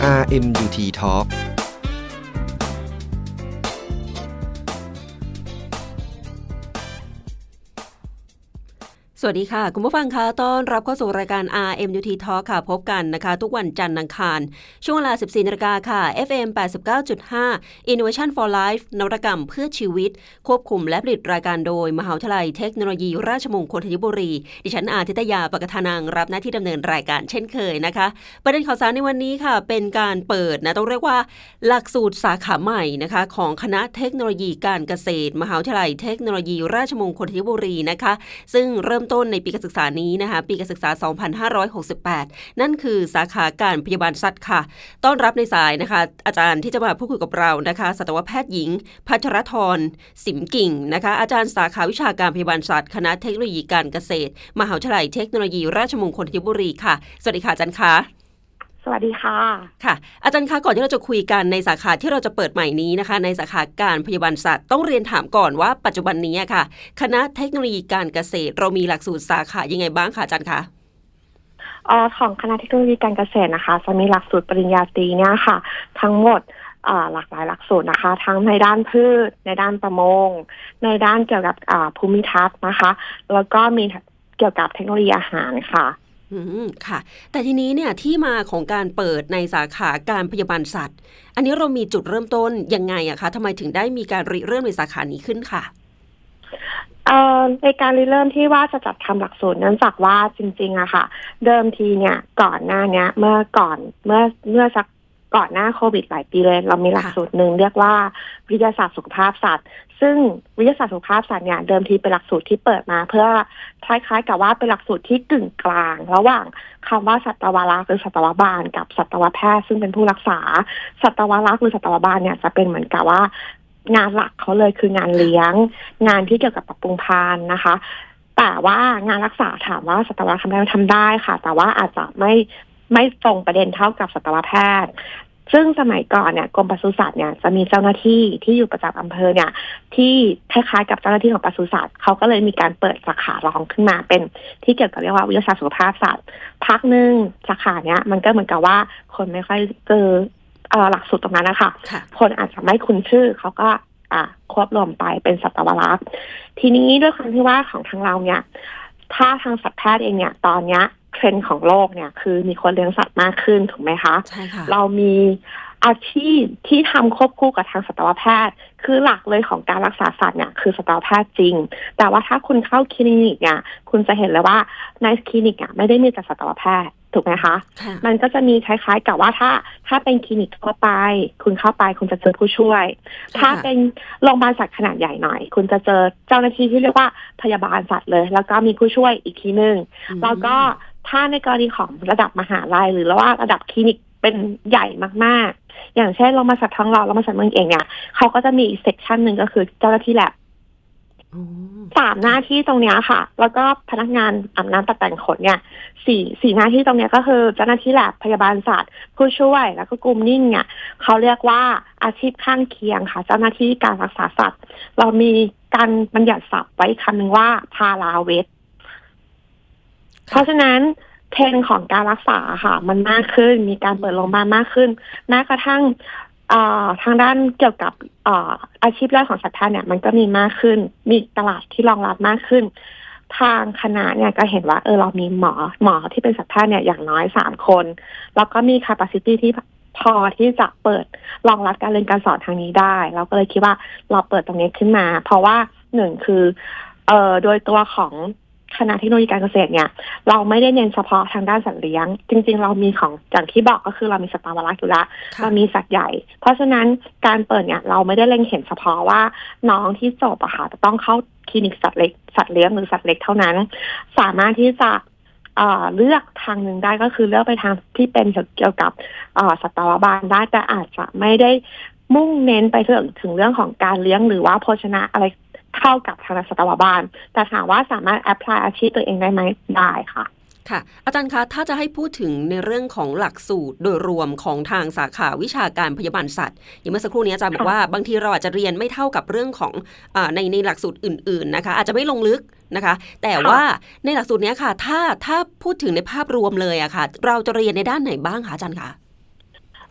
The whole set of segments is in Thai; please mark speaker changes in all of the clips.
Speaker 1: RMUT Talk
Speaker 2: สวัสดีค่ะ คุณผู้ฟังคะต้อนรับเข้าสู่รายการ RMUT Talk ค่ะ พบกันนะคะ ทุกวันจันทร์อังคาร ช่วงเวลา 14นาฬิกาค่ะ FM 89.5 Innovation for Life นวัตกรรมเพื่อชีวิต ควบคุมและผลิตรายการโดย มหาวิทยาลัยเทคโนโลยี ราชมงคลธัญบุรี ดิฉันอาทิตยาปกทานังรับหน้าที่ดำเนินรายการเช่นเคยนะคะ ประเด็นข่าวสารในวันนี้ค่ะ เป็นการเปิดนะต้องเรียกว่า หลักสูตรสาขาใหม่นะคะของคณะเทคโนโลยีการเกษตร มหาวิทยาลัยเทคโนโลยี ราชมงคลธัญบุรีนะคะ ซึ่งเริ่มต้นในปีการศึกษานี้นะคะปีการศึกษา 2568 นั่นคือสาขาการพยาบาลสัตว์ค่ะ ต้อนรับในสายนะคะ อาจารย์ที่จะมาพูดคุยกับเรานะคะสัตวแพทย์หญิง พัชรธรสิมกิ่งนะคะอาจารย์สาขาวิชาการพยาบาลสัตว์คณะเทคโนโลยีการเกษตร มหาวิทยาลัยเทคโนโลยีราชมงคลธัญบุรีค่ะ สวัสดีค่ะอาจารย์คะ
Speaker 3: สวัสดีค่ะ
Speaker 2: ค่ะ อาจารย์คะก่อนที่เราจะคุยกันในสาขาที่เราจะเปิดใหม่นี้นะคะ ในสาขาการพยาบาลสัตว์ต้องเรียนถามก่อนว่าปัจจุบันนี้อะค่ะ คณะเทคโนโลยีการเกษตร เรามีหลักสูตรสาขายังไงบ้างคะอาจารย์คะ
Speaker 3: เอ่อของคณะเทคโนโลยีการเกษตรนะคะ จะมีหลักสูตรปริญญาตรีเนี่ยค่ะ ทั้งหมดเอ่อหลากหลายหลักสูตรนะคะ ทั้งในด้านพืช ในด้านประมง ในด้านเกี่ยวกับอ่าภูมิทัศน์นะคะ แล้วก็มีเกี่ยวกับเทคโนโลยีอาหารค่ะ
Speaker 2: อืม ค่ะ แต่ทีนี้เนี่ยที่มาของการเปิดในสาขาการพยาบาลสัตว์ อันนี้เรามีจุดเริ่มต้นยังไงอะคะทำไมถึงได้มีการริเริ่มในสาขานี้ขึ้นค่ะ
Speaker 3: ในการริเริ่มที่ว่าจะจัดทำหลักสูตรนื่องจากว่าจริงๆอะค่ะ เดิมทีเนี่ยก่อนหน้าเนี้ยเมื่อก่อนเมื่อเมื่อสักก่อนหน้าโควิดหลายปีเลย เรามีหลักสูตรหนึ่งเรียกว่าวิทยาศาสตร์สุขภาพสัตว์ ซึ่งวิทยาศาสตร์สุขภาพสัตว์เนี่ยเดิมทีเป็นหลักสูตรที่เปิดมา เพื่อคล้ายๆ กับว่าเป็นหลักสูตรที่กึ่งกลาง ระหว่างคำว่าสัตวรักษ์หรือสัตวบาล กับสัตวแพทย์ซึ่งเป็นผู้รักษา สัตวรักษ์หรือสัตวบาลเนี่ยจะเป็นเหมือนกับว่า งานหลักเขาเลยคืองานเลี้ยง งานที่เกี่ยวกับปรับปรุงพันธุ์นะคะแต่ว่างานรักษาถามว่าสัตวทำได้ไหมทำได้ค่ะ แต่ว่าอาจจะไม่ไม่ตรงประเด็นเท่ากับสัตวแพทย์ ซึ่งสมัยก่อนเนี่ยกรมปศุสัตว์เนี่ยจะมีเจ้าหน้าที่ที่อยู่ประจำอำเภอเนี่ยที่คล้ายๆกับเจ้าหน้าที่ของปศุสัตว์เขาก็เลยมีการเปิดสาขารองขึ้นมาเป็นที่เกี่ยวกับเรียกว่าวิทยาศาสตร์สุขภาพสัตว์พักหนึ่งสาขาเนี้ยมันก็เหมือนกับว่าคนไม่ค่อยเจอหลักสูตรตรงนั้นนะคะ
Speaker 2: ค
Speaker 3: นอาจจะไม่คุ้นชื่อเขาก็อ่าควบรวมไปเป็นสัตวรักษ์ทีนี้ด้วยความที่ว่าของทางเราเนี่ย ถ้าทางสัตวแพทย์เองเนี่ย ตอนเนี้ย เทรนด์ของโลกเนี่ย คือมีคนเลี้ยงสัตว์มากขึ้นถูกไหมคะ
Speaker 2: ใช่ค่ะ
Speaker 3: เรามีอาชีพที่ทำควบคู่กับทางสัตวแพทย์ คือหลักเลยของการรักษาสัตว์เนี่ยคือสัตวแพทย์จริง แต่ว่าถ้าคุณเข้าคลินิกเนี่ยคุณจะเห็นเลยว่าในคลินิกอะไม่ได้มีแต่สัตวแพทย์ถูกไหมคะ
Speaker 2: ค่ะ
Speaker 3: มันก็จะมีคล้ายๆ กับว่าถ้า ถ้าเป็นคลินิกทั่วไป คุณเข้าไปคุณจะเจอผู้ช่วย ถ้าเป็นโรงพยาบาลสัตว์ขนาดใหญ่หน่อย คุณจะเจอเจ้าหน้าที่ที่เรียกว่าพยาบาลสัตว์เลย แล้วก็มีผู้ช่วยอีกทีหนึ่ง
Speaker 2: อืม
Speaker 3: แล้วก็ ถ้าในกรณีของระดับมหาลัยหรือว่าระดับคลินิกเป็นใหญ่มากๆ อย่างเช่นโรงพยาบาลสัตว์ทองหล่อโรงพยาบาลสัตว์เมืองเองเนี่ยเขาก็จะมีอีกเซกชันหนึ่งก็คือเจ้าหน้าที่แลบ
Speaker 2: อ๋อ
Speaker 3: สามหน้าที่ตรงเนี้ยค่ะ แล้วก็พนักงานอาบน้ำตัดแต่งขนเนี่ยสี่สี่หน้าที่ตรงเนี้ยก็คือเจ้าหน้าที่แลบพยาบาลสัตว์ผู้ช่วยแล้วก็กลุ่มนิ่งเนี่ยเขาเรียกว่าอาชีพข้างเคียงค่ะ เจ้าหน้าที่การรักษาสัตว์ เรามีการบัญญัติศัพท์ไว้คำหนึ่งว่าพาราเวท เพราะฉะนั้นเทรนของการรักษาค่ะ มันมากขึ้น มีการเปิดโรงพยาบาลมากขึ้นแม้กระทั่งทางด้านเกี่ยวกับเอ่อาชีพแรกของสัตวแพทย์เนี่ย มันก็มีมากขึ้น มีตลาดที่รองรับมากขึ้น ทางคณะเนี่ยก็เห็นว่าเออเรามีหมอหมอที่เป็นสัตวแพทย์เนี่ยอย่างน้อยสามคน แล้วก็มี capacity ที่พอที่จะเปิดรองรับการเรียนการสอนทางนี้ได้ เราก็เลยคิดว่าเราเปิดตรงนี้ขึ้นมา เพราะว่าหนึ่งคือเอ่อโดยตัวของ คณะเทคโนโลยีการเกษตรเนี่ย เราไม่ได้เน้นเฉพาะทางด้านสัตว์เลี้ยง จริง ๆ เรามีของอย่างที่บอกก็คือเรามีสตาร์วรักษ์อยู่แล้ว
Speaker 2: ค่ะ
Speaker 3: เรามีสัตว์ใหญ่ เพราะฉะนั้นการเปิดเนี่ยเราไม่ได้เล็งเห็นเฉพาะว่าน้องที่จบอะค่ะจะต้องเข้าคลินิกสัตว์เล็กสัตว์เลี้ยงหรือสัตว์เล็กเท่านั้น สามารถที่จะเอ่อเลือกทางหนึ่งได้ก็คือเลือกไปทางที่เป็นเกี่ยวกับเอ่อสัตวบาลได้แต่อาจจะไม่ได้มุ่งเน้นไปถึงถึงเรื่องของการเลี้ยงหรือว่าโภชนะอะไร เท่ากับทางสัตวบาล แต่ถามว่าสามารถแอพพลายอาชีพตัวเองได้ไหมได้ค่ะ
Speaker 2: ค่ะอาจารย์คะถ้าจะให้พูดถึงในเรื่องของหลักสูตรโดยรวมของทางสาขาวิชาการพยาบาลสัตว์ อย่างเมื่อสักครู่นี้อาจารย์บอก
Speaker 3: ค่ะ
Speaker 2: ว่าบางทีเราอาจจะเรียนไม่เท่ากับเรื่องของอาในในหลักสูตรอื่น ๆนะคะ อาจจะไม่ลงลึกนะคะ แต่ว่าในหลักสูตรเนี้ยค่ะ ถ้าถ้าพูดถึงในภาพรวมเลยอะค่ะ เราจะเรียนในด้านไหนบ้างคะอาจารย์คะ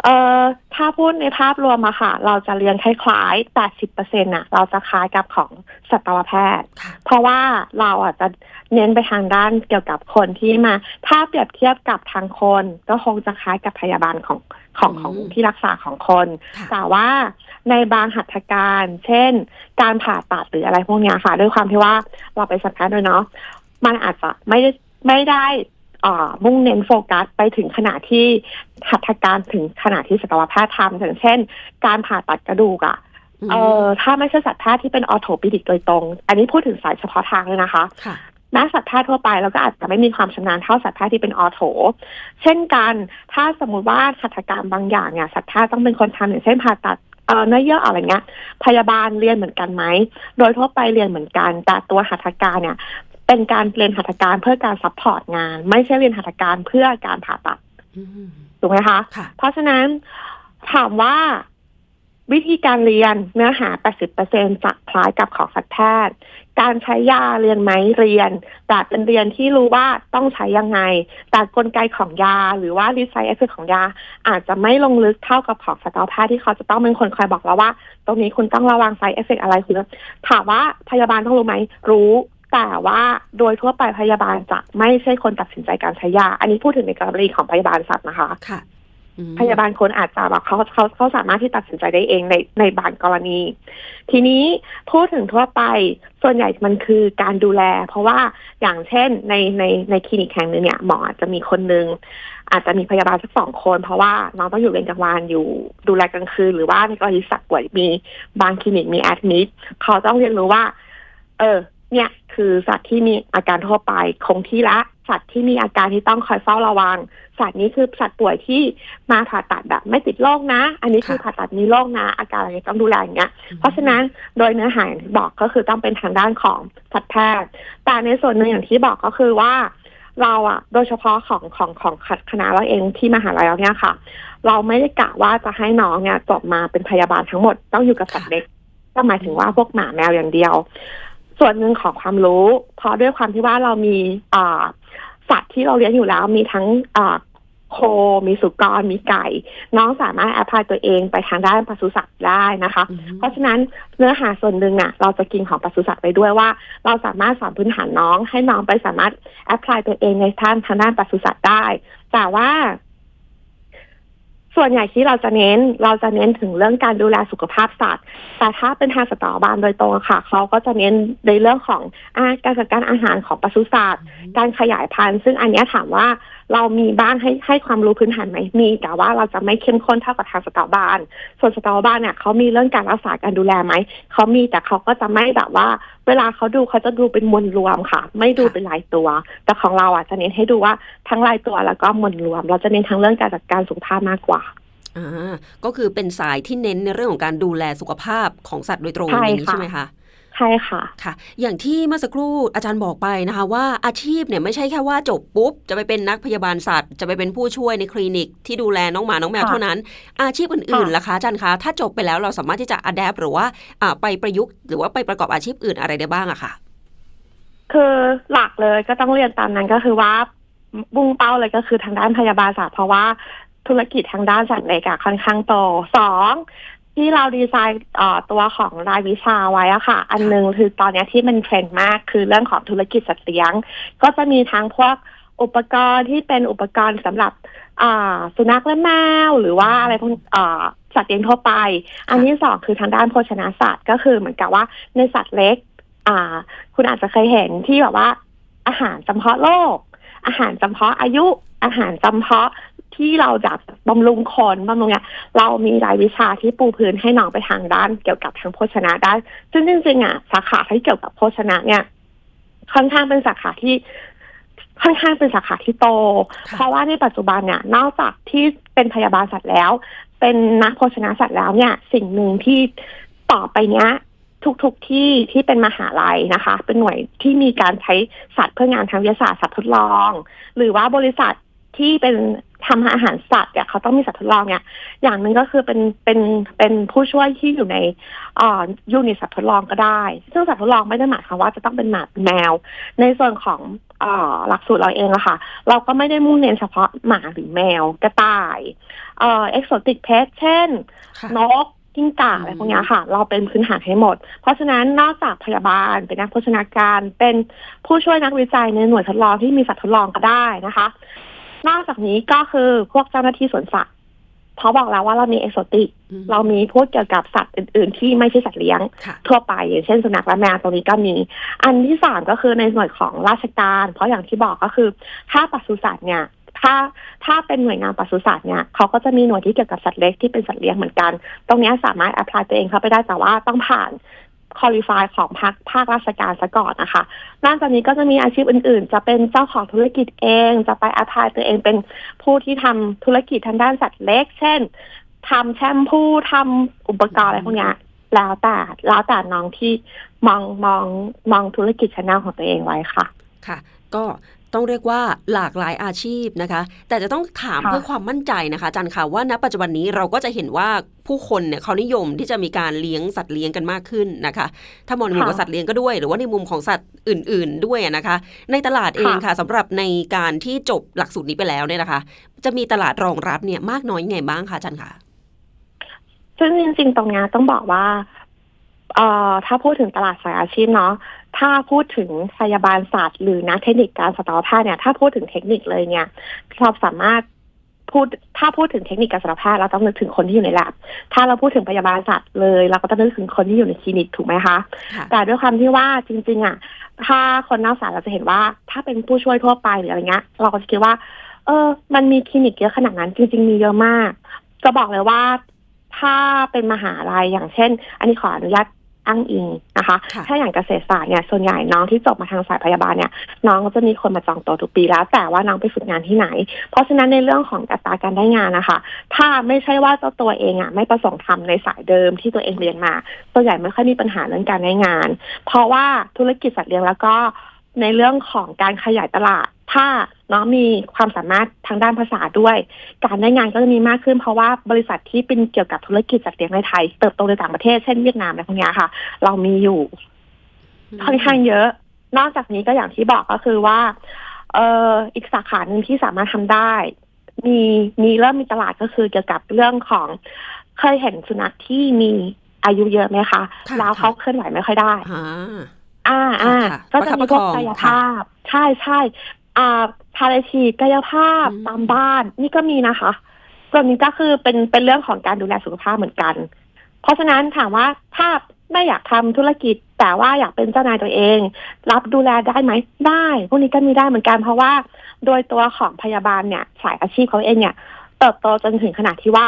Speaker 3: เอ่อถ้าพูดในภาพรวมอะค่ะ เราจะเรียนคล้ายๆ 80%น่ะเราจะคล้ายกับของสัตวแพทย์
Speaker 2: ค่ะ
Speaker 3: เพราะว่าเราอาจจะเน้นไปทางด้านเกี่ยวกับคนที่มา ถ้าเปรียบเทียบกับทางคน ก็คงจะคล้ายกับพยาบาลของของของ
Speaker 2: อืม
Speaker 3: ที่รักษาของคน
Speaker 2: ค่ะ
Speaker 3: แต่ว่าในบางหัตถการ เช่น การผ่าตัดหรืออะไรพวกเนี้ยค่ะ ด้วยความที่ว่าเราไปสัมภาษณ์ด้วยเนาะ มันอาจจะไม่ได้ไม่ได้เอ่อ มุ่งเน้นโฟกัสไปถึงขนาดที่หัตถการถึงขนาดที่สัตวแพทย์ทำอย่างเช่น การผ่าตัดกระดูกอะ
Speaker 2: ม
Speaker 3: เออถ้าไม่ใช่สัตวแพทย์ที่เป็นออโทปิดิกโดยตรง อันนี้พูดถึงสายเฉพาะทางเลยนะคะ
Speaker 2: ค่ะ
Speaker 3: แม้สัตวแพทย์ทั่วไปเราก็อาจจะไม่มีความชำนาญเท่าสัตวแพทย์ที่เป็นออโถ เช่นกันถ้าสมมุติว่าหัตถการบางอย่างเนี่ยสัตวแพทย์ต้องเป็นคนทำอย่างเช่นผ่าตัดเอ่อเนื้อเยื่ออะไรเงี้ย พยาบาลเรียนเหมือนกันไหม โดยทั่วไปเรียนเหมือนกัน แต่ตัวหัตถการเนี่ย เป็นการเรียนหัตถการเพื่อการซัพพอร์ตงาน ไม่ใช่เรียนหัตถการเพื่อการผ่าตัด
Speaker 2: อืม
Speaker 3: ถูกไหมคะ
Speaker 2: ค่ะ
Speaker 3: เพราะฉะนั้นถามว่าวิธีการเรียนเนื้อหา 80%จะคล้ายกับของสัตวแพทย์ การใช้ยาเรียนไหมเรียน แต่เป็นเรียนที่รู้ว่าต้องใช้ยังไง แต่กลไกของยาหรือว่าดีไซน์เอฟเฟกของยา อาจจะไม่ลงลึกเท่ากับของสัตวแพทย์ที่เขาจะต้องเป็นคนคอยบอกเราว่า ตรงนี้คุณต้องระวังไซเอฟเฟกอะไรคุณถามว่าพยาบาลต้องรู้ไหมรู้ แต่ว่าโดยทั่วไปพยาบาลจะไม่ใช่คนตัดสินใจการใช้ยา อันนี้พูดถึงในกรณีของพยาบาลสัตว์นะคะ
Speaker 2: ค่ะอืม
Speaker 3: พยาบาลคนอาจจะแบบเขาเขาเขาสามารถที่ตัดสินใจได้เองในในบางกรณี ทีนี้พูดถึงทั่วไปส่วนใหญ่มันคือการดูแล เพราะว่าอย่างเช่นในในในคลินิกแห่งหนึ่งเนี่ยหมออาจจะมีคนหนึ่งอาจจะมีพยาบาลสักสองคน เพราะว่าน้องต้องอยู่เวรกลางวันอยู่ดูแลกลางคืน หรือว่าในกรณีสัตว์ป่วยมีบางคลินิกมีแอดมิดเขาต้องเรียนรู้ว่า เออ เนี่ยคือสัตว์ที่มีอาการทั่วไปคงที่ละ สัตว์ที่มีอาการที่ต้องคอยเฝ้าระวัง สัตว์นี้คือสัตว์ป่วยที่มาผ่าตัดแบบไม่ติดโรคนะ อันนี้คือ
Speaker 2: ค่ะ
Speaker 3: ผ่าตัดมีโรคนะ อาการอะไรต้องดูแลอย่างเงี้ย เพราะฉะนั้นโดยเนื้อหาอย่างที่บอกก็คือต้องเป็นทางด้านของสัตวแพทย์แต่ในส่วนหนึ่งอย่างที่บอกก็คือว่า เราอะโดยเฉพาะของของของคณะเราเองที่มหาลัยเราเนี่ยค่ะ เราไม่ได้กะว่าจะให้น้องเนี่ยจบมาเป็นพยาบาลทั้งหมดต้องอยู่กับสัตว์เล็กก็หมายถึงว่าพวกหมาแมวอย่างเดียว ส่วนหนึ่งของความรู้ เพราะด้วยความที่ว่าเรามีอ่าสัตว์ที่เราเลี้ยงอยู่แล้วมีทั้งอ่าโค มีสุกร มีไก่ น้องสามารถแอพพลายตัวเองไปทางด้านปศุสัตว์ได้นะคะ
Speaker 2: อืม
Speaker 3: เพราะฉะนั้นเนื้อหาส่วนหนึ่งน่ะ เราจะกินของปศุสัตว์ไปด้วยว่า เราสามารถสอนพื้นฐานน้องให้น้องไปสามารถแอพพลายตัวเองในทางทางด้านปศุสัตว์ได้ แต่ว่า ส่วนใหญ่ที่เราจะเน้นเราจะเน้นถึงเรื่องการดูแลสุขภาพสัตว์ แต่ถ้าเป็นทางสตอบาลโดยตรงอะค่ะ เขาก็จะเน้นในเรื่องของอาการจัดการอาหารของปศุสัตว์ การขยายพันธุ์ ซึ่งอันเนี้ยถามว่า เรามีบ้างให้ให้ความรู้พื้นฐานไหมมี แต่ว่าเราจะไม่เข้มข้นเท่ากับทางสตอบาลส่วนสตอบาลเนี่ยเขามีเรื่องการรักษาการดูแลไหมเขามีแต่เขาก็จะไม่แบบว่า เวลาเขาดูเขาจะดูเป็นมวลรวมค่ะ ไม่ดูเป็นรายตัว แต่ของเราอะจะเน้นให้ดูว่าทั้งรายตัวแล้วก็มวลรวม เราจะเน้นทั้งเรื่องการจัดการสุขภาพมากกว่า
Speaker 2: อ่าก็คือเป็นสายที่เน้นในเรื่องของการดูแลสุขภาพของสัตว์โดยตรง
Speaker 3: ใช่
Speaker 2: อย่างนี้
Speaker 3: ค่ะ
Speaker 2: ใช่ไหมคะ
Speaker 3: ใช่ค่ะ
Speaker 2: ค่ะ อย่างที่เมื่อสักครู่อาจารย์บอกไปนะคะ ว่าอาชีพเนี่ยไม่ใช่แค่ว่าจบปุ๊บ จะไปเป็นนักพยาบาลสัตว์ จะไปเป็นผู้ช่วยในคลินิกที่ดูแลน้องหมาน้องแมว
Speaker 3: ค่ะ
Speaker 2: เท่านั้น อาชีพอื่นๆ
Speaker 3: ค่ะ
Speaker 2: ล่ะคะอาจารย์คะถ้าจบไปแล้วเราสามารถที่จะอัดแอปหรือว่าอ่าไปประยุกต์ หรือว่าไปประกอบอาชีพอื่นอะไรได้บ้างอะค่ะ
Speaker 3: คือหลักเลยก็ต้องเรียนตามนั้นก็คือว่าบุ้งเป้าเลยก็คือทางด้านพยาบาลศาสตร์เพราะว่าธุรกิจทางด้านสัตว์เล็กอะค่อนข้างโตสอง ที่เราดีไซน์ตัวของรายวิชาไว้อะค่ะ อันหนึงคือตอนนี้ที่มันเทรนด์มากคือเรื่องของธุรกิจสัตว์เลี้ยง ก็จะมีทั้งพวกอุปกรณ์ที่เป็นอุปกรณ์สำหรับสุนัขและแมวหรือว่าอะไรพวกสัตว์เลี้ยงทั่วไป อันที่สองคือทางด้านโภชนาศาสตร์ก็คือเหมือนกับว่าในสัตว์เล็ก อ่า คุณอาจจะเคยเห็นที่แบบว่า อาหารจำเพาะโรคอาหารจำเพาะอายุ อาหารจำเพาะ ที่เราจะบำรุงคนบำรุงเนี่ยเรามีรายวิชาที่ปูพื้นให้น้องไปทางด้านเกี่ยวกับทางโภชนะได้ ซึ่งจริงๆอะสาขาที่เกี่ยวกับโภชนะเนี่ยค่อนข้างเป็นสาขาที่ค่อนข้างเป็นสาขาที่โต
Speaker 2: ค่ะ
Speaker 3: เพราะว่าในปัจจุบันเนี่ยนอกจากที่เป็นพยาบาลสัตว์แล้ว เป็นนักโภชนาสัตว์แล้วเนี่ย สิ่งหนึ่งที่ต่อไปเนี้ยทุกๆที่ที่เป็นมหาลัยนะคะ เป็นหน่วยที่มีการใช้สัตว์เพื่องานทางวิทยาศาสตร์สัตว์ทดลอง หรือว่าบริษัท ที่เป็นททำอาหารสัตว์เนี่ยเขาต้องมีสัตว์ทดลองเนี่ย อย่างหนึ่งก็คือเป็นเป็นเป็นผู้ช่วยที่อยู่ในเอ่อยูนิตสัตว์ทดลองก็ได้ ซึ่งสัตว์ทดลองไม่ได้หมายความว่าจะต้องเป็นหมาเป็นแมว ในส่วนของเอ่อหลักสูตรเราเองอะค่ะ เราก็ไม่ได้มุ่งเน้นเฉพาะหมาหรือแมวกระต่ายเอ่อเอ็กโซติกเพสเช่น
Speaker 2: ค่ะ
Speaker 3: นกกิ้งก่าอะไรพวกเนี้ยค่ะ เราเป็นพื้นฐานให้หมด เพราะฉะนั้นนอกจากพยาบาลเป็นนักโภชนาการ เป็นผู้ช่วยนักวิจัยในหน่วยทดลองที่มีสัตว์ทดลองก็ได้นะคะ นอกจากนี้ก็คือพวกเจ้าหน้าที่สวนสัตว์เพราะบอกแล้วว่าเรามีเอกโซติก
Speaker 2: อืม
Speaker 3: เรามีพูดเกี่ยวกับสัตว์อื่น ๆ ที่ไม่ใช่สัตว์เลี้ยง
Speaker 2: ค่ะ
Speaker 3: ทั่วไปอย่างเช่นสุนัขและแมวตรงนี้ก็มี อันที่สามก็คือในส่วนของราชการ เพราะอย่างที่บอกก็คือ ถ้าปศุสัตว์เนี่ยถ้าถ้าเป็นหน่วยงานปศุสัตว์เนี่ยเขาก็จะมีหน่วยที่เกี่ยวกับสัตว์เล็กที่เป็นสัตว์เลี้ยงเหมือนกัน ตรงเนี้ยสามารถแอพพลายตัวเองเข้าไปได้แต่ว่าต้องผ่าน คอลิฟายของภาคภาคราชการซะก่อนนะคะนอกจากนี้ก็จะมีอาชีพอื่นๆ จะเป็นเจ้าของธุรกิจเอง จะไปอาพายตัวเองเป็นผู้ที่ทำธุรกิจทางด้านสัตว์เล็ก เช่นทำแชมพูทำอุปกรณ์อะไรพวกนี้แล้วแต่แล้วแต่น้องที่มองมองมองธุรกิจชแนลของตัวเองไว้ค่ะ
Speaker 2: ค่ะ ก็ ต้องเรียกว่าหลากหลายอาชีพนะคะ แต่จะต้องถาม
Speaker 3: ค่ะ
Speaker 2: เพื่อความมั่นใจนะคะอาจันค่ะว่าณปัจจุบันนี้เราก็จะเห็นว่าผู้คนเนี่ยเขานิยมที่จะมีการเลี้ยงสัตว์เลี้ยงกันมากขึ้นนะคะ ถ้ามองในมุมของสัตว์เลี้ยงก็ด้วย หรือว่าในมุมของสัตว์อื่น ๆ ด้วยนะคะ ในตลาดเองค่ะสำหรับในการที่จบหลักสูตรนี้ไปแล้วเนี่ยนะคะ จะมีตลาดรองรับเนี่ยมากน้อยยังไงบ้างคะอาจันค่ะ
Speaker 3: ซึ่งจริงๆตรงเนี้ยต้องบอกว่า เอ่อถ้าพูดถึงตลาดสายอาชีพเนาะถ้าพูดถึงพยาบาลศาสตร์หรือนักเทคนิคการสัตวแพทย์เนี่ย ถ้าพูดถึงเทคนิคเลยเนี่ยเราสามารถพูดถ้าพูดถึงเทคนิคการสัตวแพทย์เราต้องนึกถึงคนที่อยู่ใน lab ถ้าเราพูดถึงพยาบาลศาสตร์เลย เราก็ต้องนึกถึงคนที่อยู่ในคลินิกถูกไหมคะ
Speaker 2: ค่ะ
Speaker 3: แต่ด้วยความที่ว่าจริง ๆ อะ ถ้าคนนอกสายเราจะเห็นว่า ถ้าเป็นผู้ช่วยทั่วไปหรืออะไรเงี้ย เราก็จะคิดว่า เออ มันมีคลินิกเยอะขนาดนั้น จริง ๆ มีเยอะมาก จะบอกเลยว่าถ้าเป็นมหาลัยอย่างเช่น อันนี้ขออนุญาต อ้างอิงนะคะ
Speaker 2: ค่ะ
Speaker 3: ถ้าอย่างเกษตรศาสตร์เนี่ยส่วนใหญ่น้องที่จบมาทางสายพยาบาลเนี่ยน้องก็จะมีคนมาจองตัวทุกปีแล้ว แต่ว่าน้องไปฝึกงานที่ไหน เพราะฉะนั้นในเรื่องของอัตราการได้งานนะคะ ถ้าไม่ใช่ว่าเจ้าตัวเองอะไม่ประสงค์ทำในสายเดิมที่ตัวเองเรียนมาส่วนใหญ่ไม่ค่อยมีปัญหาเรื่องการได้งาน เพราะว่าธุรกิจสัตว์เลี้ยงแล้วก็ในเรื่องของการขยายตลาด ถ้าน้องมีความสามารถทางด้านภาษาด้วย การได้งานก็จะมีมากขึ้น เพราะว่าบริษัทที่เป็นเกี่ยวกับธุรกิจสัตว์เลี้ยงในไทย เติบโตในต่างประเทศเช่นเวียดนามอะไรพวกเนี้ยค่ะ เรามีอยู่ค่อนข้างเยอะ นอกจากนี้ก็อย่างที่บอกก็คือว่า เอ่ออีกสาขาหนึ่งที่สามารถทำได้ มีมีเริ่มมีตลาดก็คือเกี่ยวกับเรื่องของเคยเห็นสุนัขที่มีอายุเยอะไหมคะ
Speaker 2: ค่ะ
Speaker 3: แล้วเขาเคลื่อนไหวไม่ค่อยได้
Speaker 2: อ่า
Speaker 3: อ่าอ่า
Speaker 2: ค่ะ
Speaker 3: ก็จะมีพวก
Speaker 2: ประคับประคอง
Speaker 3: กายภาพ ใช่ใช่ อ่าพาราทีกายภาพ
Speaker 2: อืม
Speaker 3: ตามบ้าน นี่ก็มีนะคะส่วนนี้ก็คือเป็นเป็นเรื่องของการดูแลสุขภาพเหมือนกัน เพราะฉะนั้นถามว่าถ้าไม่อยากทำธุรกิจ แต่ว่าอยากเป็นเจ้านายตัวเอง รับดูแลได้ไหมได้ พวกนี้ก็มีได้เหมือนกัน เพราะว่า โดยตัวของพยาบาลเนี่ยสายอาชีพเขาเองเนี่ย เติบโตจนถึงขนาดที่ว่า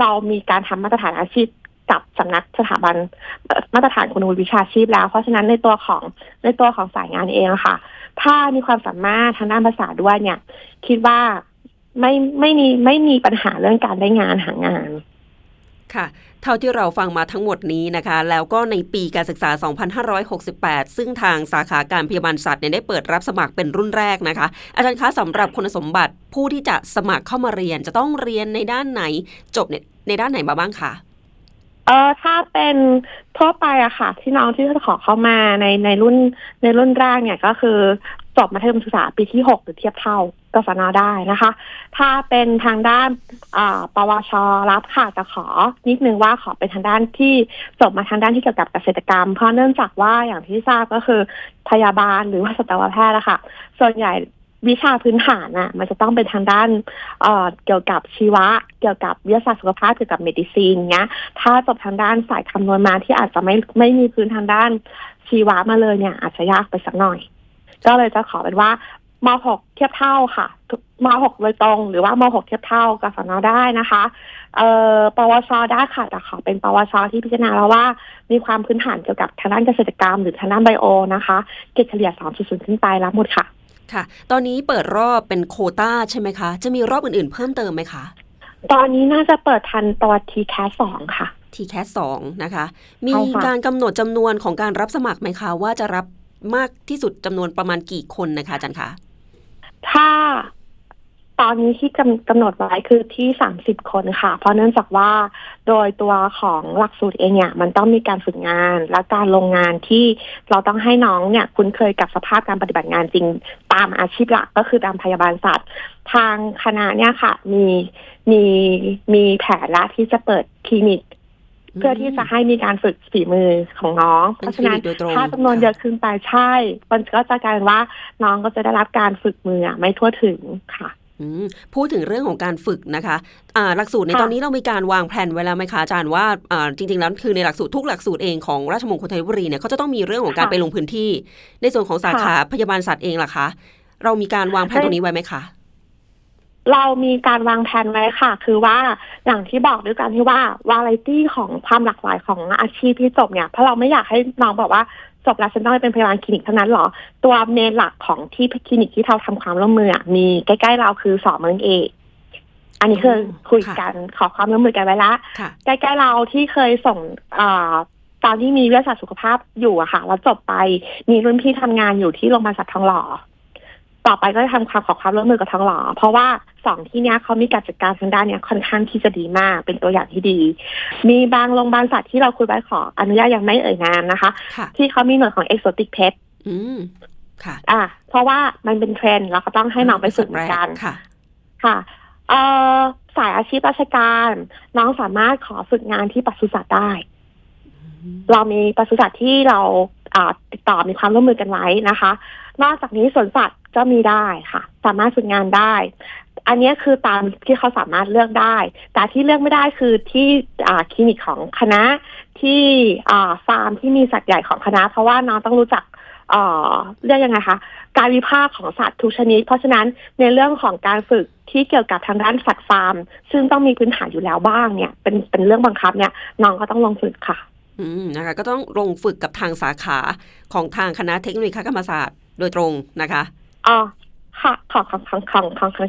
Speaker 3: เรามีการทำมาตรฐานอาชีพ กับสำนักสถาบันมาตรฐานคุณวุฒิวิชาชีพแล้ว เพราะฉะนั้นในตัวของในตัวของสายงานเองค่ะ ถ้ามีความสามารถทางด้านภาษาด้วยเนี่ย คิดว่าไม่ไม่มีไม่มีปัญหาเรื่องการได้งานหางาน
Speaker 2: ค่ะเท่าที่เราฟังมาทั้งหมดนี้นะคะ แล้วก็ในปีการศึกษา 2568 ซึ่งทางสาขาการพยาบาลสัตว์เนี่ยได้เปิดรับสมัครเป็นรุ่นแรกนะคะ อาจารย์คะสำหรับคุณสมบัติผู้ที่จะสมัครเข้ามาเรียน จะต้องเรียนในด้านไหนจบเนี่ยในด้านไหนมาบ้างคะ
Speaker 3: เออถ้าเป็นทั่วไปอะค่ะ ที่น้องที่จะขอเข้ามาในในรุ่นในรุ่นแรกเนี่ยก็คือจบมัธยมศึกษาปีที่หกหรือเทียบเท่ากศนได้นะคะ ถ้าเป็นทางด้านอ่าปวชรับค่ะจะขอนิดนึงว่าขอเป็นทางด้านที่จบมาทางด้านที่เกี่ยวกับเกษตรกรรม เพราะเนื่องจากว่าอย่างที่ทราบก็คือพยาบาลหรือว่าสัตวแพทย์อะคะส่วนใหญ่ วิชาพื้นฐานน่ะ มันจะต้องเป็นทางด้านเอ่อเกี่ยวกับชีวะ เกี่ยวกับวิทยาศาสตร์สุขภาพเกี่ยวกับเมดิซีนเนี้ย ถ้าจบทางด้านสายคำนวณมาที่อาจจะไม่ไม่มีพื้นทางด้านชีวะมาเลยเนี่ย อาจจะยากไปสักหน่อย ก็เลยจะขอเป็นว่ามหกเทียบเท่าค่ะมหกโดยตรง หรือว่ามหกเทียบเท่ากับสนได้นะคะเอ่อปวชได้ค่ะแต่ขอเป็นปวชที่พิจารณาแล้วว่า มีความพื้นฐานเกี่ยวกับทางด้านเกษตรกรรม หรือทางด้านไบโอนะคะ เกรดเฉลี่ย 2.0 ขึ้นไปรับหมดค่ะ
Speaker 2: ค่ะ ตอนนี้เปิดรอบเป็นโควต้าใช่ไหมคะ จะมีรอบอื่นๆ เพิ่มเติมไหมคะ
Speaker 3: ตอนนี้น่าจะเปิดทันตัวทีแคสสองค่ะ
Speaker 2: ทีแคสสองนะคะ มี
Speaker 3: ใช่ค่ะ
Speaker 2: การกำหนดจำนวนของการรับสมัครไหมคะ ว่าจะรับมากที่สุดจำนวนประมาณกี่คนนะคะอาจารย์คะ
Speaker 3: ถ้า ตอนนี้ที่กำกำหนดไว้คือที่สามสิบคนค่ะ เพราะเนื่องจากว่าโดยตัวของหลักสูตรเองเนี่ยมันต้องมีการฝึกงานและการลงงานที่เราต้องให้น้องเนี่ยคุ้นเคยกับสภาพการปฏิบัติงานจริงตามอาชีพหลักก็คือตามพยาบาลสัตว์ ทางคณะเนี่ยค่ะ มีมีมีแผนละที่จะเปิดคลินิกเพื่อที่จะให้มีการฝึกฝีมือของน้อง เพ
Speaker 2: เป็น
Speaker 3: ราะ
Speaker 2: ค
Speaker 3: ฉะ
Speaker 2: ลิ
Speaker 3: นั้
Speaker 2: นิ
Speaker 3: น
Speaker 2: กโดยตรง
Speaker 3: ถ้าจำนวน
Speaker 2: ค่ะ
Speaker 3: เยอะขึ้นไปใช่ มันก็จะกลายเป็นว่าน้องก็จะได้รับการฝึกมืออะไม่ทั่วถึงค่ะ
Speaker 2: อืม พูดถึงเรื่องของการฝึกนะคะอ่าหลักสูตรใน
Speaker 3: ค่ะ
Speaker 2: ตอนนี้เรามีการวางแผนไว้แล้วไหมคะอาจารย์ว่าอ่าจริงๆแล้วคือในหลักสูตรทุกหลักสูตรเองของราชมงคลธัญบุรีเนี่ยเขาจะต้องมีเรื่องของการ
Speaker 3: ค่ะ
Speaker 2: ไปลงพื้นที่ ในส่วนของสาขาพยาบาลสัตว์เองล่ะคะ เรามีการวางแผน
Speaker 3: ใช่
Speaker 2: ตรงนี้ไว้ไหมคะ
Speaker 3: เรามีการวางแผนไว้ค่ะ คือว่าอย่างที่บอกด้วยกันที่ว่าวาไรตี้ของความหลากหลายของอาชีพที่จบเนี่ยเพราะเราไม่อยากให้น้องบอกว่าจบแล้วฉันต้องไปเป็นพยาบาลคลินิกเท่านั้นหรอ ตัวเมนหลักของที่คลินิกที่เราทำความร่วมมืออะมีใกล้ๆเราคือสอบเมืองเอกอันนี้คือ
Speaker 2: อืม
Speaker 3: คุย
Speaker 2: ค่ะ
Speaker 3: กันขอความร่วมมือกันไว้ละ
Speaker 2: ค่ะ
Speaker 3: ใกล้ๆเราที่เคยส่งอาตอนที่มีวิทยาศาสตร์สุขภาพอยู่อะค่ะ แล้วจบไปมีรุ่นพี่ทำงานอยู่ที่โรงพยาบาลสัตว์ทองหล่อ ต่อไปก็จะทำความขอความร่วมมือกับทองหล่อเพราะว่าสองที่เนี้ยเขามีการจัดการทางด้านเนี้ยค่อนข้างที่จะดีมาก เป็นตัวอย่างที่ดี มีบางโรงพยาบาลสัตว์ที่เราคุยไว้ขออนุญาตยังไม่เอ่ยนามนะคะ
Speaker 2: ค่ะ
Speaker 3: ที่เขามีหน่วยของเอกโซติกเพ t
Speaker 2: อืมค่ะ
Speaker 3: อะเพราะว่ามันเป็นเทรนด์เราก็ต้องให้น้องไปฝึกเหมือนกัน
Speaker 2: ค่ะ
Speaker 3: ค่ะเอ่อสายอาชีพราชการ น้องสามารถขอฝึกงานที่ปศุสัตว์ได้ เรามีปศุสัตว์ที่เราอ่าติดต่อมีความร่วมมือกันไว้นะคะ นอกจากนี้สวนสัตว์ ก็มีได้ค่ะ สามารถฝึกงานได้ อันนี้คือตามที่เขาสามารถเลือกได้ แต่ที่เลือกไม่ได้คือที่คลินิกของคณะที่ฟาร์มที่มีสัตว์ใหญ่ของคณะ เพราะว่าน้องต้องรู้จักเอ่อเรียกยังไงคะการวิพากษ์ของสัตว์ทุกชนิด เพราะฉะนั้นในเรื่องของการฝึกที่เกี่ยวกับทางด้านสัตว์ฟาร์ม ซึ่งต้องมีพื้นฐานอยู่แล้วบ้างเนี่ย เป็นเป็นเรื่องบังคับเนี่ยน้องก็ต้องลงฝึกค่ะ
Speaker 2: อืมนะคะก็ต้องลงฝึกกับทางสาขาของทางคณะเทคโนโลยีคกรรมศาสตร์โดยตรงนะคะ
Speaker 3: อ๋อค่ะของของของของของของ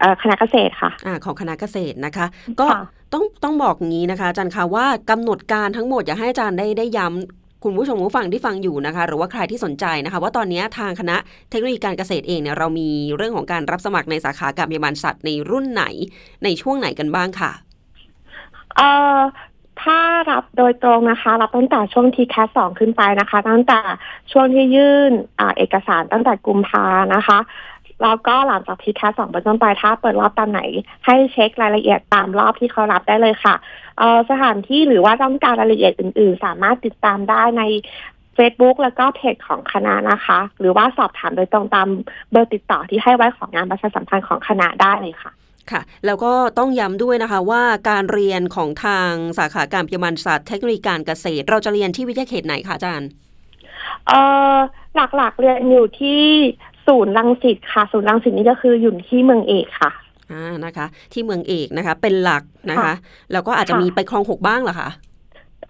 Speaker 3: เอ่อคณะเกษตรค่ะ
Speaker 2: อ่าของคณะเกษตรนะคะ ก็
Speaker 3: ค่ะ
Speaker 2: ต้องต้องบอกงี้นะคะอาจารย์คะว่ากำหนดการทั้งหมดอยากให้อาจารย์ได้ได้ย้ำคุณผู้ชมผู้ฟังที่ฟังอยู่นะคะ หรือว่าใครที่สนใจนะคะ ว่าตอนนี้ทางคณะเทคโนโลยีการเกษตรเองเนี่ยเรามีเรื่องของการรับสมัครในสาขาการพยาบาลสัตว์ในรุ่นไหนในช่วงไหนกันบ้างค่ะ
Speaker 3: เอ่อ ถ้ารับโดยตรงนะคะ รับตั้งแต่ช่วงทีแคสสองขึ้นไปนะคะ ตั้งแต่ช่วงที่ยื่นอเอกสารตั้งแต่กุมภานะคะแล้วก็หลังจากทีแคสสองเป็นต้นไปถ้าเปิดรอบตอนไหน ให้เช็ครายละเอียดตามรอบที่เขารับได้เลยค่ะสถานที่หรือว่าต้องการรายละเอียดอื่น ๆ สามารถติดตามได้ใน Facebook แล้วก็เพจของคณะนะคะ หรือว่าสอบถามโดยตรงตามเบอร์ติดต่อที่ให้ไว้ของงานประชาสัมพันธ์ของคณะได้เลยค่ะ
Speaker 2: ค่ะ แล้วก็ต้องย้ำด้วยนะคะว่าการเรียนของทางสาขาการพยาบาลศาสตร์เทคโนโลยีการเกษตร เราจะเรียนที่วิทยาเขตไหนคะอาจารย์
Speaker 3: เอ่อหลักๆเรียนอยู่ที่ศูนย์รังสิตค่ะ ศูนย์รังสิตนี่ก็คืออยู่ที่เมืองเอกค่ะ
Speaker 2: อ่านะคะ ที่เมืองเอกนะคะ เป็นหลักนะคะ
Speaker 3: ค่ะ
Speaker 2: แล้วก็อาจจะ
Speaker 3: ค่ะ
Speaker 2: มีไปคลองหกบ้างเหรอคะ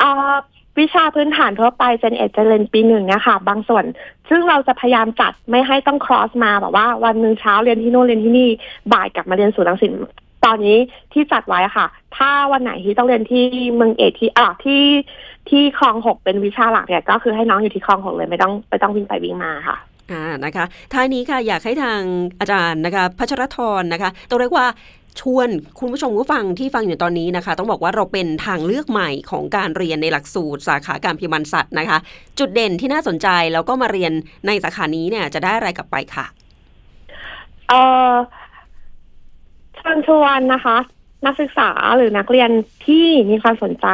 Speaker 3: เอ่อ วิชาพื้นฐานทั่วไปเจนเอ็ดเจนเรียนปีหนึ่งเนี่ยค่ะบางส่วน ซึ่งเราจะพยายามจัดไม่ให้ต้องครอสมาแบบว่าวันหนึ่งเช้าเรียนที่โน่นเรียนที่นี่บ่ายกลับมาเรียนศูนย์รังสิตตอนนี้ที่จัดไว้ค่ะ ถ้าวันไหนที่ต้องเรียนที่เมืองเอกที่อ่าที่ที่คลองหกเป็นวิชาหลักเนี่ยก็คือให้น้องอยู่ที่คลองหกเลยไม่ต้องไม่ต้องวิ่งไปวิ่งมาค่ะ
Speaker 2: อ่านะคะท้ายนี้ค่ะอยากให้ทางอาจารย์นะคะพัชรทรนะคะต้องเรียกว่า ชวนคุณผู้ชมผู้ฟังที่ฟังอยู่ตอนนี้นะคะ ต้องบอกว่าเราเป็นทางเลือกใหม่ของการเรียนในหลักสูตร สาขาการพยาบาลสัตว์นะคะ จุดเด่นที่น่าสนใจแล้วก็มาเรียนในสาขานี้เนี่ยจะได้อะไรกลับไปค่ะ
Speaker 3: เออเชิญชวนนะคะ นักศึกษาหรือนักเรียนที่มีความสนใจ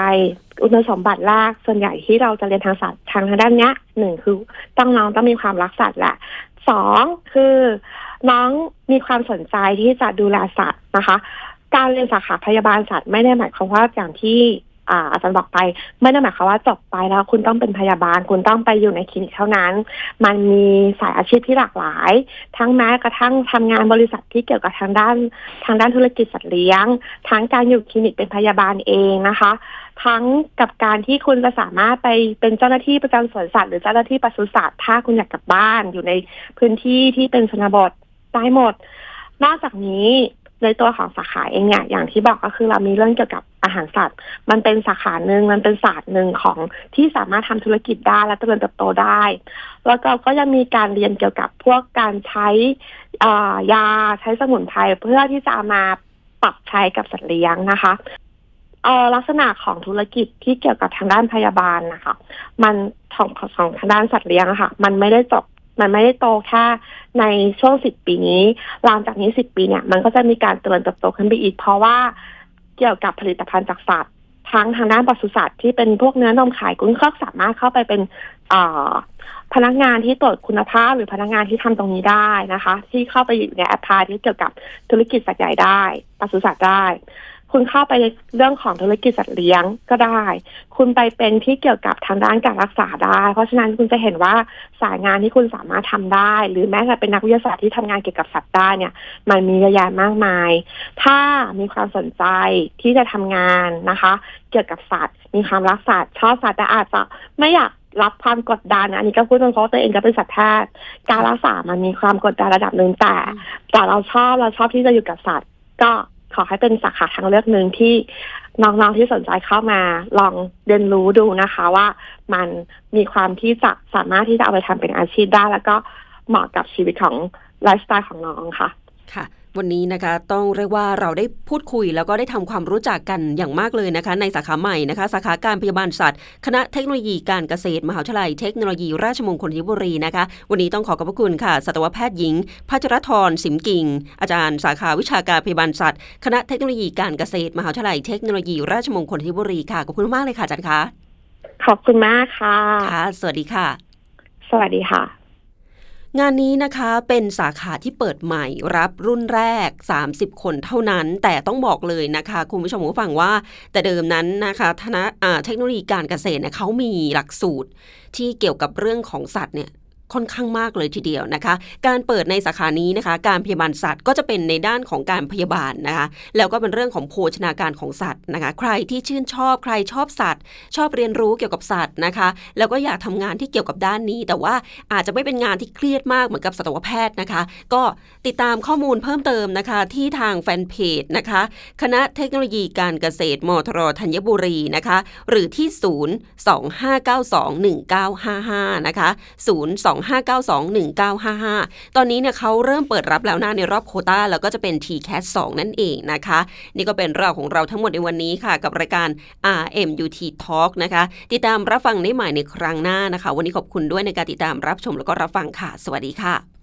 Speaker 3: คุณสมบัติแรกส่วนใหญ่ที่เราจะเรียนทางสัตว์ทางทางด้านเนี้ยหนึ่งคือต้องน้องต้องมีความรักสัตว์แหละสองคือ น้องมีความสนใจที่จะดูแลสัตว์นะคะ การเรียนสาขาพยาบาลสัตว์ไม่ได้หมายความว่าอย่างที่อาอาจารย์บอกไปไม่ได้หมายความว่าจบไปแล้ว คุณต้องเป็นพยาบาล คุณต้องไปอยู่ในคลินิกเท่านั้น มันมีสายอาชีพที่หลากหลาย ทั้งแม้กระทั่งทำงานบริษัทที่เกี่ยวกับทางด้านทางด้านธุรกิจสัตว์เลี้ยง ทั้งการอยู่คลินิกเป็นพยาบาลเองนะคะ ทั้งกับการที่คุณจะสามารถไปเป็นเจ้าหน้าที่ประจำสวนสัตว์หรือเจ้าหน้าที่ปศุสัตว์ถ้าคุณอยากกลับบ้านอยู่ในพื้นที่ที่เป็นชนบท ได้หมด นอกจากนี้ในตัวของสาขาเองเนี่ยอย่างที่บอกก็คือเรามีเรื่องเกี่ยวกับอาหารสัตว์ มันเป็นสาขาหนึ่งมันเป็นศาสตร์หนึ่งของที่สามารถทำธุรกิจได้และเจริญเติบโตได้ แล้วก็ก็ยังมีการเรียนเกี่ยวกับพวกการใช้ยาใช้สมุนไพรเพื่อที่จะมาปรับใช้กับสัตว์เลี้ยงนะคะลักษณะของธุรกิจที่เกี่ยวกับทางด้านพยาบาลนะคะ มันของของทางด้านสัตว์เลี้ยงะค่ะ มันไม่ได้จบ มันไม่ได้โตแค่ในช่วงสิบปีนี้หลังจากนี้สิบปีเนี่ย มันก็จะมีการเจริญเติบโตขึ้นไปอีก เพราะว่าเกี่ยวกับผลิตภัณฑ์จากสัตว์ทั้งทางด้านปศุสัตว์ที่เป็นพวกเนื้อนมขายกุ้งก็สามารถเข้าไปเป็นพนักงานที่ตรวจคุณภาพ หรือพนักงานที่ทำตรงนี้ได้นะคะ ที่เข้าไปอยู่ในแอปพลายที่เกี่ยวกับธุรกิจสัตว์ใหญ่ได้ปศุสัตว์ได้ คุณเข้าไปเรื่องของธุรกิจสัตว์เลี้ยงก็ได้ คุณไปเป็นที่เกี่ยวกับทางด้านการรักษาได้ เพราะฉะนั้นคุณจะเห็นว่าสายงานที่คุณสามารถทำได้ หรือแม้แต่เป็นนักวิทยาศาสตร์ที่ทำงานเกี่ยวกับสัตว์ได้เนี่ย มันมีเยอะแยะมากมาย ถ้ามีความสนใจที่จะทำงานนะคะ เกี่ยวกับสัตว์ มีความรักสัตว์ชอบสัตว์แต่อาจจะไม่อยากรับความกดดันอันนี้ก็พูดตรงเพราะตัวเองก็เป็นสัตวแพทย์การรักษามันมีความกดดันระดับหนึ่งแต่แต่เราชอบเราชอบที่จะอยู่กับสัตว์ ก็ ขอให้เป็นสาขาทางเลือกหนึ่งที่น้องๆที่สนใจเข้ามาลองเรียนรู้ดูนะคะว่ามันมีความที่จะสามารถที่จะเอาไปทำเป็นอาชีพได้ แล้วก็เหมาะกับชีวิตของไลฟ์สไตล์ของน้องค่ะ
Speaker 2: ค่ะ วันนี้นะคะต้องเรียกว่าเราได้พูดคุย แล้วก็ได้ทำความรู้จักกันอย่างมากเลยนะคะ ในสาขาใหม่นะคะ สาขาการพยาบาลสัตว์ คณะเทคโนโลยีการเกษตร มหาวิทยาลัยเทคโนโลยีราชมงคลธัญบุรีนะคะ วันนี้ต้องขอขอบพระคุณค่ะสัตวแพทย์หญิงพัชรธรสิมกิ่ง อาจารย์สาขาวิชาการพยาบาลสัตว์ คณะเทคโนโลยีการเกษตร มหาวิทยาลัยเทคโนโลยีราชมงคลธัญบุรีค่ะขอบคุณมากเลยค่ะอาจารย์คะ
Speaker 3: ขอบคุณมากค่ะ
Speaker 2: ค่ะ สวัสดีค่ะ
Speaker 3: สวัสดีค่ะ
Speaker 2: งานนี้นะคะเป็นสาขาที่เปิดใหม่รับรุ่นแรก 30 คนเท่านั้น แต่ต้องบอกเลยนะคะ คุณผู้ชมผู้ฟังว่า แต่เดิมนั้นนะคะทนะอ่าเทคโนโลยีการเกษตรเนี่ยเขามีหลักสูตรที่เกี่ยวกับเรื่องของสัตว์เนี่ย ค่อนข้างมากเลยทีเดียวนะคะ การเปิดในสาขานี้นะคะ การพยาบาลสัตว์ก็จะเป็นในด้านของการพยาบาลนะคะ แล้วก็เป็นเรื่องของโภชนาการของสัตว์นะคะ ใครที่ชื่นชอบใครชอบสัตว์ ชอบเรียนรู้เกี่ยวกับสัตว์นะคะ แล้วก็อยากทำงานที่เกี่ยวกับด้านนี้ แต่ว่าอาจจะไม่เป็นงานที่เครียดมากเหมือนกับสัตวแพทย์นะคะ ก็ติดตามข้อมูลเพิ่มเติมนะคะ ที่ทางแฟนเพจนะคะ คณะเทคโนโลยีการเกษตรมทรธัญบุรีนะคะ หรือที่ 0 25921955 นะคะ 0 25921955 ตอนนี้เนี่ยเขาเริ่มเปิดรับแล้วนะในรอบโคตาแล้วก็จะเป็น TCAT 2นั่นเองนะคะ นี่ก็เป็นเรื่องของเราทั้งหมดในวันนี้ค่ะ กับรายการ RMUT Talk นะคะ ติดตามรับฟังได้ใหม่ในครั้งหน้านะคะ วันนี้ขอบคุณด้วยในการติดตามรับชมแล้วก็รับฟังค่ะ สวัสดีค่ะ